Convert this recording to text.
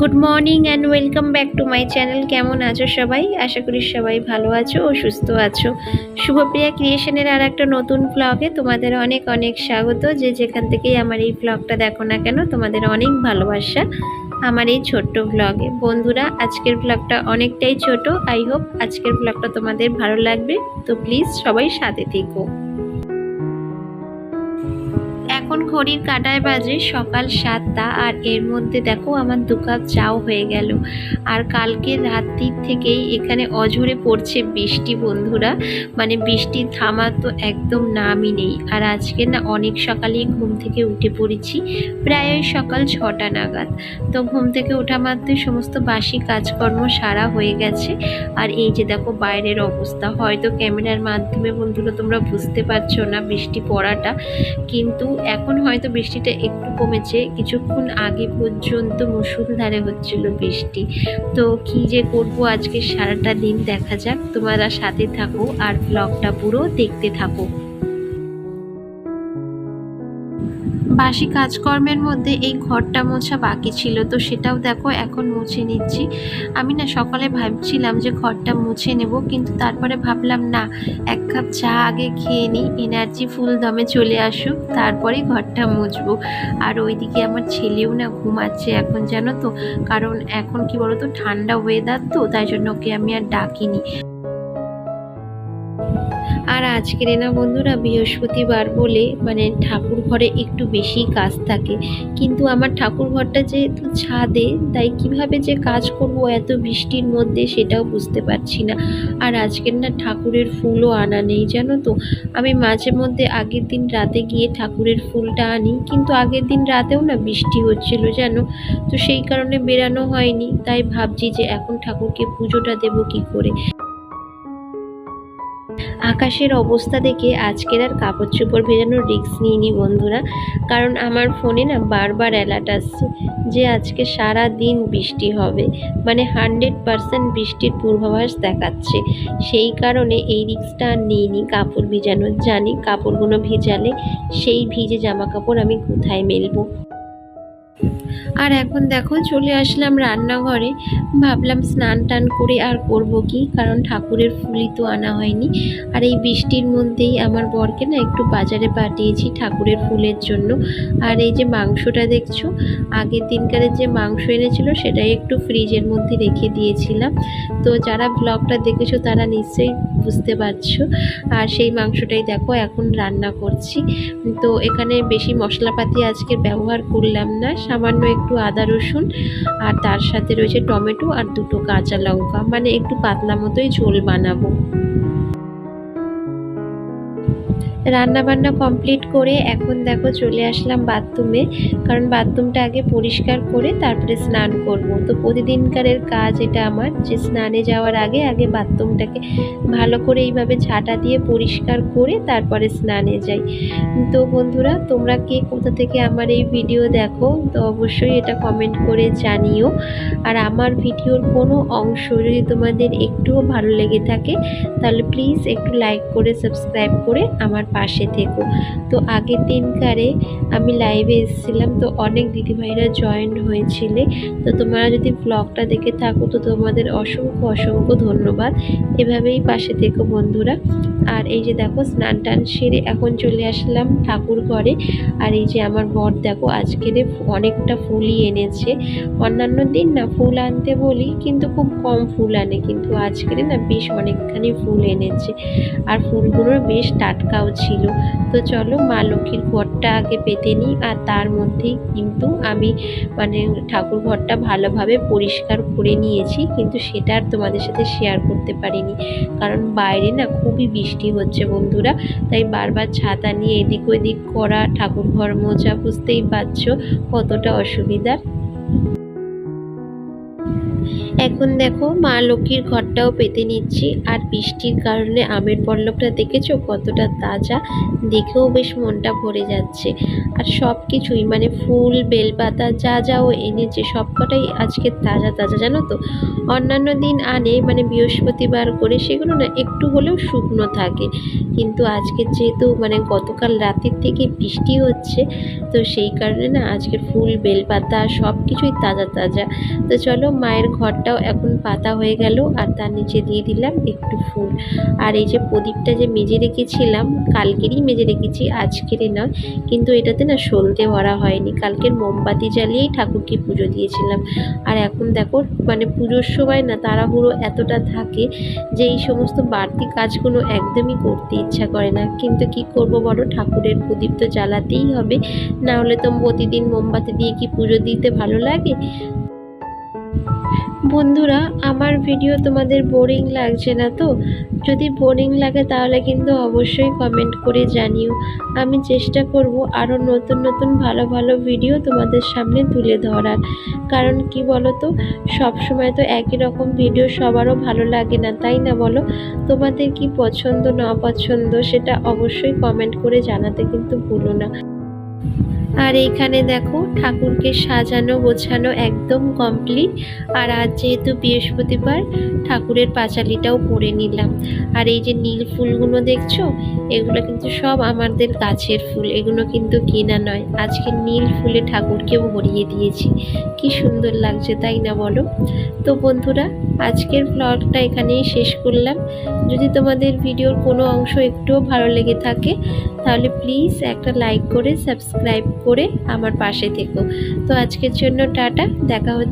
Good morning and welcome back to my channel কেমন আছো সবাই? আশা করি সবাই ভালো আছো ও সুস্থ আছো। শুভপ্রিয়া ক্রিয়েশনের আর একটা নতুন ব্লগে তোমাদের অনেক অনেক স্বাগত। যে যেখান থেকেই আমার এই ব্লগটা দেখো না কেন, তোমাদের অনেক ভালোবাসা আমার এই ছোট্ট ব্লগে বন্ধুরা, আজকের ব্লগটা অনেকটাই ছোট। আই হোপ আজকের ব্লগটা তোমাদের ভালো লাগবে। তো প্লিজ সবাই সাথে থেকো। এখন ঘড়ির কাটায় বাজে সকাল সাতটা, আর এর মধ্যে দেখো আমার দু কাপ চাও হয়ে গেল। আর কালকে রাত্রির থেকেই এখানে অঝরে পড়ছে বৃষ্টি, বন্ধুরা। মানে বৃষ্টি থামার তো একদম নামই নেই। আর আজকে না অনেক সকালেই ঘুম থেকে উঠে পড়েছি, প্রায় সকাল ছটা নাগাদ। তো ঘুম থেকে ওঠা মাত্রই সমস্ত বাসি কাজকর্ম সারা হয়ে গেছে। আর এই যে দেখো বাইরের অবস্থা, হয়তো ক্যামেরার মাধ্যমে বন্ধুরা তোমরা বুঝতে পারছ না বৃষ্টি পড়াটা। কিন্তু এখন হয়তো বৃষ্টিটা একটু কমেছে, কিছুক্ষণ আগে পর্যন্ত মুসুলধারে হচ্ছিল বৃষ্টি। তো কি যে করব আজকে সারাটা দিন দেখা যাক, তোমরা সাথে থাকো আর ব্লগটা পুরো দেখতে থাকো। বাসি কাজকর্মের মধ্যে এই ঘরটা মোছা বাকি ছিল, তো সেটাও দেখো এখন মুছে নিচ্ছি। আমি না সকালে ভাবছিলাম যে ঘরটা মুছে নেব, কিন্তু তারপরে ভাবলাম, না, এক কাপ চা আগে খেয়ে নিই এনার্জি ফুল দমে চলে আসুক তারপরে ঘরটা মুছবো। আর ওইদিকে আমার ছেলেও না ঘুমাচ্ছে এখন জানো তো, কারণ এখন কি বলতো, ঠান্ডা ওয়েদার তো, তাই জন্য ওকে আমি আর ডাকিনি। আর আজকের না বন্ধুরা, বৃহস্পতিবার বলে মানে ঠাকুর ঘরে একটু বেশি কাজ থাকে। কিন্তু আমার ঠাকুর ঘরটা যেহেতু ছাদে, তাই কীভাবে যে কাজ করব এত বৃষ্টির মধ্যে সেটাও বুঝতে পারছি না। আর আজকের না ঠাকুরের ফুলও আনা নেই, জানো তো? আমি মাঝে মধ্যে আগের দিন রাতে গিয়ে ঠাকুরের ফুলটা আনি, কিন্তু আগের দিন রাতেও না বৃষ্টি হচ্ছিল, জানো? তো সেই কারণে বেরানো হয়নি, তাই ভাবছি যে এখন ঠাকুরকে পুজোটা দেবো কি করে? আকাশের অবস্থা দেখে আজকের আর কাপড় চোপড় ভেজানোর রিস্ক নিইনি বন্ধুরা। কারণ আমার ফোনে না বারবার অ্যালার্ট আসছে যে আজকে সারা দিন বৃষ্টি হবে। মানে হান্ড্রেড পারসেন্ট বৃষ্টির পূর্বাভাস দেখাচ্ছে। সেই কারণে এই রিক্সটা আর নিইনি কাপড় ভিজানোর। জানি কাপড়গুলো ভিজালে সেই ভিজে জামা কাপড় আমি কোথায় মেলবো। আর এখন দেখো চলে আসলাম রান্নাঘরে। ভাবলাম স্নান টান করে আর করব কি? কারণ ঠাকুরের ফুলই তো আনা হয়নি। আর এই বৃষ্টির মধ্যেই আমার বরকে না একটু বাজারে পাঠিয়েছি ঠাকুরের ফুলের জন্য। আর এই যে মাংসটা দেখছ, আগের দিনকারের যে মাংস এনেছিল সেটাই একটু ফ্রিজের মধ্যে রেখে দিয়েছিলাম। তো যারা ব্লগটা দেখেছ তারা নিশ্চয়ই বুঝতে পারছ। আর সেই মাংসটাই দেখো এখন রান্না করছি। তো এখানে বেশি মশলাপাতি আজকে ব্যবহার করলাম না, সামান্য একটু আদা, রসুন আর তার সাথে রয়েছে টমেটো আর দুটো কাঁচা লঙ্কা। মানে একটু পাতলা মতোই ঝোল বানাবো। রান্না বান্না কমপ্লিট করে এখন দেখো চলে আসলাম বাথরুমে, কারণ বাথরুমটা আগে পরিষ্কার করে তারপরে স্নান করব। তো প্রতিদিনকারের কাজ এটা আমার, যে স্নানে যাওয়ার আগে আগে বাথরুমটাকে ভালো করে এইভাবে ঝাঁটা দিয়ে পরিষ্কার করে তারপরে স্নানে যাই। তো বন্ধুরা, তোমরা কে কোথা থেকে আমার এই ভিডিও দেখো, তো অবশ্যই এটা কমেন্ট করে জানিও। আর আমার ভিডিওর কোনো অংশ যদি তোমাদের একটুও ভালো লেগে থাকে, তাহলে প্লিজ একটু লাইক করে সাবস্ক্রাইব করে আমার পাশে থেকো। তো আগের দিনকারে আমি লাইভে এসেছিলাম, তো অনেক দিদিভাইরা জয়েন হয়েছিলে। তো তোমরা যদি ব্লগটা দেখে থাকো, তো তোমাদের অসংখ্য অসংখ্য ধন্যবাদ। এভাবেই পাশে থেকো বন্ধুরা। আর এই যে দেখো, স্নান টান সেরে এখন চলে আসলাম ঠাকুর ঘরে। আর এই যে আমার বর, দেখো, আজকের অনেকটা ফুলই এনেছে। অন্যান্য দিন না ফুল আনতে বলি, কিন্তু খুব কম ফুল আনে। কিন্তু আজকের না বেশ অনেকখানি ফুল এনেছে। আর ফুলগুলো বেশ টাটকাও ছিল তো চলো, মা লক্ষ্মীর ঘরটা আগে পেতে নিই আর তার মধ্যেই কিন্তু আমি মানে ঠাকুর ঘরটা ভালোভাবে পরিষ্কার করে নিয়েছি। কিন্তু সেটা আর তোমাদের সাথে শেয়ার করতে পারিনি। কারণ বাইরে না খুবই বৃষ্টি হচ্ছে বন্ধুরা। তাই বারবার ছাতা নিয়ে এদিক ওদিক করা, ঠাকুর ঘর মোছা, বুঝতেই পারছ কতটা অসুবিধার। এখন দেখো, মা লক্ষ্মীর ঘরটাও পেতে নিচ্ছি। আর বৃষ্টির কারণে আমের পল্লবটা দেখেছ? কতটা তাজা। দেখেও বেশ মনটা ভরে যাচ্ছে। আর সব কিছুই মানে ফুল, বেলপাতা, যা যা ও এনেছে, সবকটাই আজকে তাজা তাজা, জানো তো? অন্যান্য দিন আনে মানে বৃহস্পতিবার করে, সেগুলো না একটু হলেও শুকনো থাকে। কিন্তু আজকে যেহেতু মানে গতকাল রাতের থেকে বৃষ্টি হচ্ছে, তো সেই কারণে না আজকে ফুল, বেলপাতা সব কিছুই তাজা তাজা। তো চলো, মায়ের ঘরটাও এখন পাতা হয়ে গেল আর তার নিচে দিয়ে দিলাম একটু ফুল। আর এই যে প্রদীপটা যে মেজে রেখেছিলাম, কালকেরই মেজে রেখেছি আজকের না কিন্তু এটাতে না সলতে ভরা হয়নি। কালকের মোমবাতি জ্বালিয়েই ঠাকুরকে পুজো দিয়েছিলাম। আর এখন দেখো মানে পুজোর সময় না তাড়াহুড়ো এতটা থাকে যে এই সমস্ত বাড়তি কাজগুলো একদমই করতে ইচ্ছা করে না। কিন্তু কি করব বলো, ঠাকুরের প্রদীপ তো জ্বালাতেই হবে। না হলে তো প্রতিদিন মোমবাতি দিয়ে কি পুজো দিতে ভালো লাগে? বন্ধুরা, আমার ভিডিও তোমাদের বোরিং লাগছে না তো? যদি বোরিং লাগে তাহলে কিন্তু অবশ্যই কমেন্ট করে জানিও। আমি চেষ্টা করব আরও নতুন নতুন ভালো ভালো ভিডিও তোমাদের সামনে তুলে ধরার। কারণ কি বলো তো সবসময় তো একই রকম ভিডিও সবারও ভালো লাগে না, তাই না বলো? তোমাদের কি পছন্দ, না পছন্দ সেটা অবশ্যই কমেন্ট করে জানাতে কিন্তু ভুলো না। আর এইখানে দেখো ঠাকুরকে সাজানো, গোছানো একদম কমপ্লিট আর আজ যেহেতু বৃহস্পতিবার, ঠাকুরের পাঁচালিটাও পরে নিলাম। আর এই যে নীল ফুলগুলো দেখছ, এগুলো কিন্তু সব আমাদের গাছের ফুল। এগুলো কিন্তু কেনা নয়। আজকে নীল ফুলে ঠাকুরকেও ভরিয়ে দিয়েছি। কি সুন্দর লাগছে, তাই না বলো? তো বন্ধুরা, আজকের ব্লগটা এখানেই শেষ করলাম। যদি তোমাদের ভিডিওর কোনো অংশ একটুও ভালো লেগে থাকে, তাহলে প্লিজ একটা লাইক করে সাবস্ক্রাইব করে আমার পাশে থেকো। তো আজকের জন্য টাটা দেখা হচ্ছে